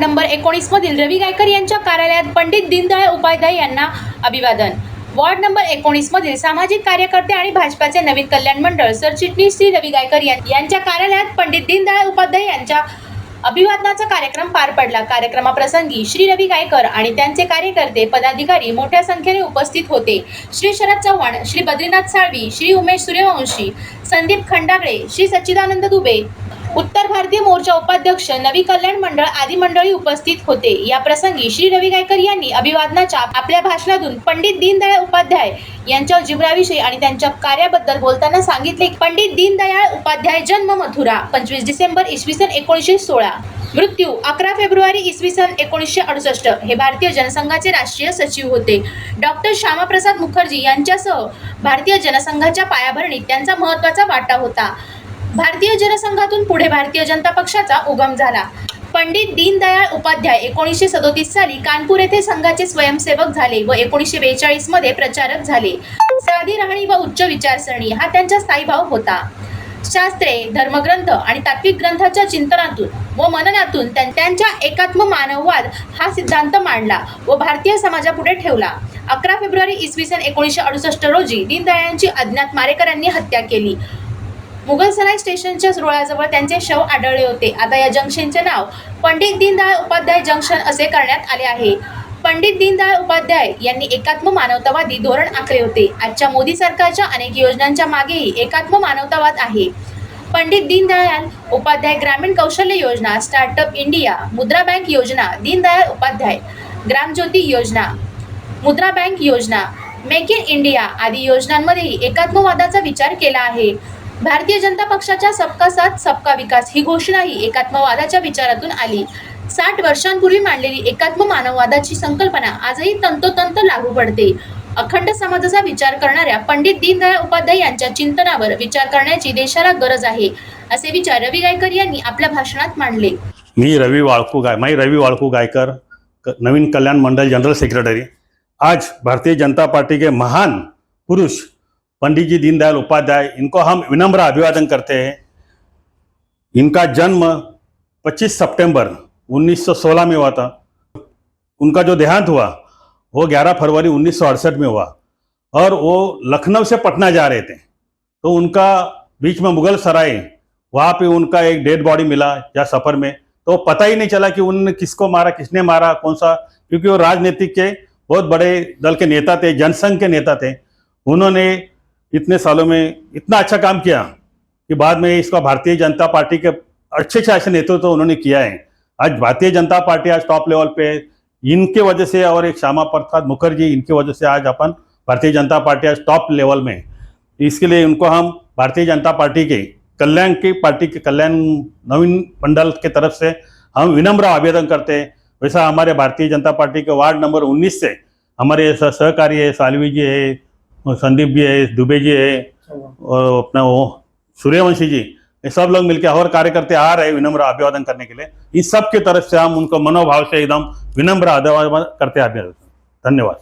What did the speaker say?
Number एकोणीस मधील रवी गायकर यांच्या कार्यालयात पंडित दीनदयाळ उपाध्याय यांना अभिवादन. वॉर्ड नंबर एकोणीस मधील सामाजिक कार्यकर्ते आणि भाजपाचे नवीन कल्याण मंडळ सरचिटणीस श्री रवी गायकर यांच्या कार्यालयात पंडित दीनदयाळ उपाध्याय यांच्या अभिवादनाचा कार्यक्रम पार पडला. कार्यक्रमाप्रसंगी श्री रवी गायकर आणि त्यांचे कार्यकर्ते पदाधिकारी मोठ्या संख्येने उपस्थित होते. श्री शरद चव्हाण श्री बद्रीनाथ साळवी श्री उमेश सूर्यवंशी संदीप खंडागळे श्री सच्चिदानंद दुबे उत्तर भारतीय मोर्चा उपाध्यक्ष नवी कल्याण मंडळ आदी मंडळी उपस्थित होते. या प्रसंगी श्री रवी गायकर यांनी अभिवादनाच्या आपल्या भाषणातून पंडित दीनदयाळ उपाध्याय यांच्या जीवनाविषयी आणि त्यांच्या कार्याबद्दल बोलताना सांगितले पंडित दीनदयाळ उपाध्याय जन्म मथुरा पंचवीस डिसेंबर इसवी सन एकोणीसशे सोळा. मृत्यू अकरा फेब्रुवारी इसवी सन एकोणीसशे अडुसष्ट. हे भारतीय जनसंघाचे राष्ट्रीय सचिव होते. डॉक्टर श्यामाप्रसाद मुखर्जी यांच्यासह भारतीय जनसंघाच्या पायाभरणीत त्यांचा महत्त्वाचा वाटा होता. भारतीय जनसंघातून पुढे भारतीय जनता पक्षाचा उगम झाला. पंडित दीनदयाळ उपाध्याय एकोणीसशे सदोतीस साली कानपूर येथे संघाचे स्वयंसेवक झाले व एकोणीसशे बेचाळीसमध्ये प्रचारक झाले. साधी राहणी व उच्च विचारसरणी हा त्यांचा स्थायीभाव होता. शास्त्रे धर्मग्रंथ आणि तात्विक ग्रंथाच्या चिंतनातून व मननातून त्यां- त्यांच्या एकात्म मानववाद हा सिद्धांत मांडला व भारतीय समाजापुढे ठेवला. अकरा फेब्रुवारी इसवी सन एकोणीसशे अडुसष्ट रोजी दीनदयाळांची अज्ञात मारेकरांनी हत्या केली. मुघलसराय स्टेशनच्या रुळाजवळ त्यांचे शव आढळले होते. आता या जंक्शनचे नाव पंडित दीनदयाळ उपाध्याय जंक्शन असे करण्यात आले आहे. पंडित दीनदयाळ उपाध्याय यांनी एकात्म मानवतावादी धोरण आखले होते. आजच्या मोदी सरकारच्या अनेक योजनांच्या मागेही एकात्म मानवतावाद आहे. पंडित दीनदयाळ उपाध्याय ग्रामीण कौशल्य योजना स्टार्टअप इंडिया मुद्रा बँक योजना दीनदयाळ उपाध्याय ग्रामज्योती योजना मुद्रा बँक योजना मेक इन इंडिया आदी योजनांमध्येही एकात्मवादाचा विचार केला आहे. भारतीय जनता पक्षाच्या सबका साथ सबका विकास ही घोषणाही एकात्मवादाच्या विचारातून आली. साठ वर्षांपूर्वी मांडलेली एकात्म मानववादाची संकल्पना आजही तंतोतंत लागू पडते. अखंड समाजाचा विचार करणाऱ्या पंडित दीनदयाळ उपाध्याय यांच्या चिंतनावर विचार करण्याची देशाला गरज आहे असे विचार रवी गायकर यांनी आपल्या भाषणात मांडले. मी रवी वाळकू गाय मैं रवी वाळकू गायकर नवीन कल्याण मंडल जनरल सेक्रेटरी. आज भारतीय जनता पार्टी के महान पुरुष पंडित जी दीनदयाल उपाध्याय, इनको हम विनम्र अभिवादन करते हैं। इनका जन्म 25 सितंबर 1916 में हुआ था। उनका जो देहांत हुआ, वो 11 फरवरी उन्नीस सौ अड़सठ में हुआ और वो लखनऊ से पटना जा रहे थे। तो उनका बीच में मुगल सराय, वहाँ पे उनका एक डेड बॉडी मिला या सफ़र में। तो पता ही नहीं चला कि उन्होंने किसको मारा, किसने मारा, कौन सा, क्योंकि वो राजनीतिक के बहुत बड़े दल के नेता थे, जनसंघ के नेता थे। उन्होंने इतने सालों में इतना अच्छा काम किया कि बाद में इसका भारतीय जनता पार्टी के अच्छे अच्छे नेतृत्व तो उन्होंने किया है। आज भारतीय जनता पार्टी आज टॉप लेवल पे इनके वजह से और एक श्यामा प्रसाद मुखर्जी, इनकी वजह से आज अपन भारतीय जनता पार्टी आज टॉप लेवल में इसके लिए उनको हम भारतीय जनता पार्टी के कल्याण की पार्टी के कल्याण नवीन मंडल के तरफ़ से हम विनम्र आवेदन करते हैं। वैसा हमारे भारतीय जनता पार्टी के वार्ड नंबर 19 से हमारे सहकारी है, सालवी जी है और संदीप जी है दुबे जी है और अपना वो सूर्यवंशी जी ये सब लोग मिलकर और कार्यकर्ते आ रहे विनम्र अभिवादन करने के लिए। इस सब की तरफ़ से हम उनको मनोभाव से एकदम विनम्र अभिवादन करते हैं। अभिवादन धन्यवाद।